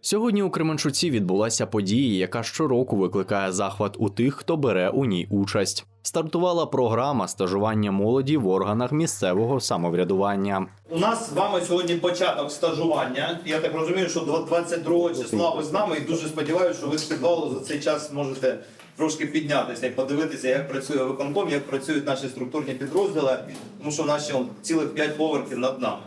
Сьогодні у Кременчуці відбулася подія, яка щороку викликає захват у тих, хто бере у ній участь. Стартувала програма стажування молоді в органах місцевого самоврядування. У нас з вами сьогодні початок стажування. Я так розумію, що 22 числа ви з нами і дуже сподіваюся, що ви з підвалу за цей час зможете трошки піднятися і подивитися, як працює виконком, як працюють наші структурні підрозділи, тому що он цілих 5 поверхів над нами.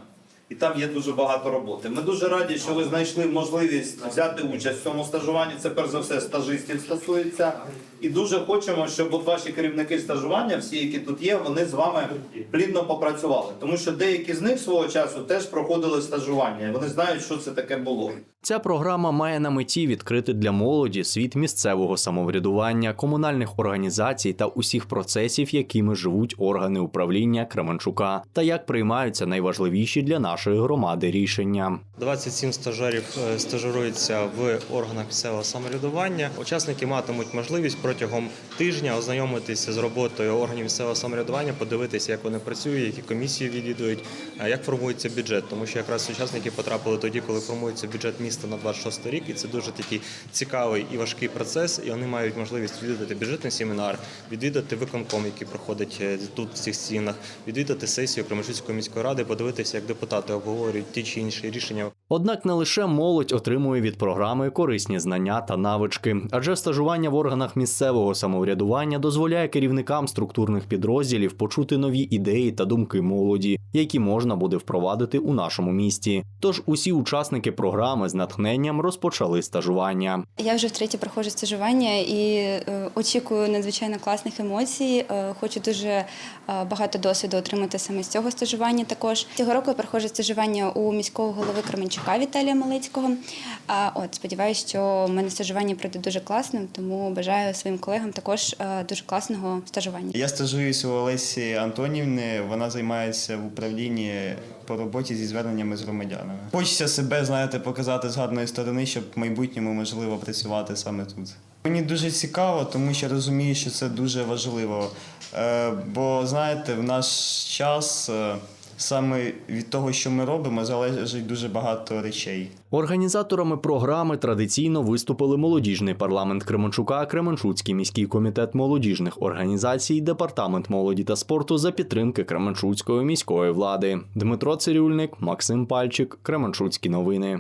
І там є дуже багато роботи. Ми дуже раді, що ви знайшли можливість взяти участь в цьому стажуванні. Це перш за все стажистів стосується. І дуже хочемо, щоб от ваші керівники стажування, всі, які тут є, вони з вами плідно попрацювали. Тому що деякі з них свого часу теж проходили стажування. Вони знають, що це таке було. Ця програма має на меті відкрити для молоді світ місцевого самоврядування, комунальних організацій та усіх процесів, якими живуть органи управління Кременчука, та як приймаються найважливіші для нашої громади рішення. 27 стажерів е, стажируються в органах місцевого самоврядування. Учасники матимуть можливість протягом тижня ознайомитися з роботою органів місцевого самоврядування, подивитися, як вони працюють, які комісії відвідують, е, як формується бюджет. Тому що якраз учасники потрапили тоді, коли формується бюджет міста на 26 рік, і це дуже такий цікавий і важкий процес. І вони мають можливість відвідати бюджетний семінар, відвідати виконком, який проходить е, тут в цих стінах, відвідати сесію Кременчуцької міської ради, подивитися, як депутати обговорюють ті чи інші рішення Однак не лише молодь отримує від програми корисні знання та навички, адже стажування в органах місцевого самоврядування дозволяє керівникам структурних підрозділів почути нові ідеї та думки молоді, які можна буде впровадити у нашому місті. Тож усі учасники програми з натхненням розпочали стажування. Я вже втретє проходжу стажування і е, очікую надзвичайно класних емоцій. Е, хочу дуже е, багато досвіду отримати саме з цього стажування. Також цього року я проходжу стажування у міського голови Кременчука Віталія Малицького. А от сподіваюся, що в мене стажування пройде дуже класним, тому бажаю своїм колегам також е, дуже класного стажування. Я стажуюсь у Олесі Антонівни. Вона займається в управлінні по роботі зі зверненнями з громадянами. Хочеться себе, знаєте, показати з гарної сторони, щоб в майбутньому можливо працювати саме тут. Мені дуже цікаво, тому що розумію, що це дуже важливо. Е, Бо знаєте, в наш час е, саме від того, що ми робимо, залежить дуже багато речей. Організаторами програми традиційно виступили молодіжний парламент Кременчука, Кременчуцький міський комітет молодіжних організацій, департамент молоді та спорту за підтримки Кременчуцької міської влади. Дмитро Цирюльник, Максим Пальчик, Кременчуцькі новини.